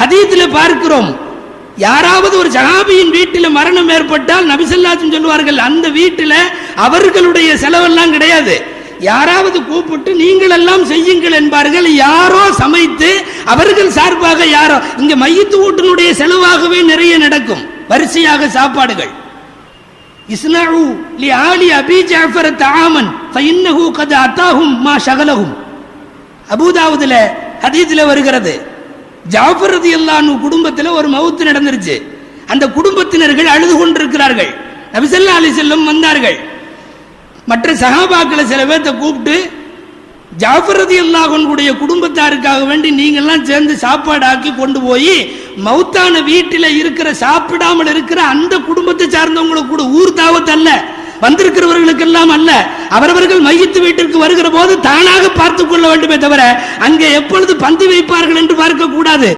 ஹதீத்தில் பார்க்கிறோம். யாராவது ஒரு ஜகாபியின் வீட்டில் மரணம் ஏற்பட்டால் நபிசல்லாச்சும் சொல்லுவார்கள் அந்த வீட்டில் அவர்களுடைய செலவெல்லாம் கிடையாது. யாராவது கூப்பிட்டு நீங்கள் எல்லாம் செய்யுங்கள் என்பார்கள். யாரோ சமைத்து அவர்கள் சார்பாக யாரோ இங்க மையத்து வீட்டினுடைய செலவாகவே நிறைய நடக்கும். வரிசையாக சாப்பாடுகள். இஸ்னஉ லி ஆலி அபி ஜாஃபர் தாமன் ஃபைன்னஹு கத் அத்தாஹும் மா ஷகலஹும். அபூதாவுதுல ஹதீஸ்ல வருகிறது. ஜாஃபர் ரதியல்லாஹு குடும்பத்தில் ஒரு மவுத்து நடந்துருச்சு. அந்த குடும்பத்தினர்கள் அழுது கொண்டிருக்கிறார்கள். நபிசல்லா அலி செல்லம் வந்தார்கள். மற்ற சகாபாக்களை சில பேர்த்த கூப்பிட்டு ஜாஃபர் ரதி அல்லாஹனுடைய குடும்பத்தாருக்காக வேண்டி நீங்கள்லாம் சேர்ந்து சாப்பாடு ஆக்கி கொண்டு போய் மௌத்தான வீட்டில் இருக்கிற சாப்பிடாமல் இருக்கிற அந்த குடும்பத்தை சார்ந்தவங்களுக்கு கூட ஊர் தாவத்தல்ல. வந்திருக்கிறவர்களுக்கெல்லாம் அல்ல. அவரவர்கள் மையத்து வீட்டிற்கு வருகிற போது தானாக பார்த்துக் கொள்ள வேண்டுமே தவிர அங்கே எப்பொழுது பந்து வைப்பார்கள் என்று பார்க்க கூடாது.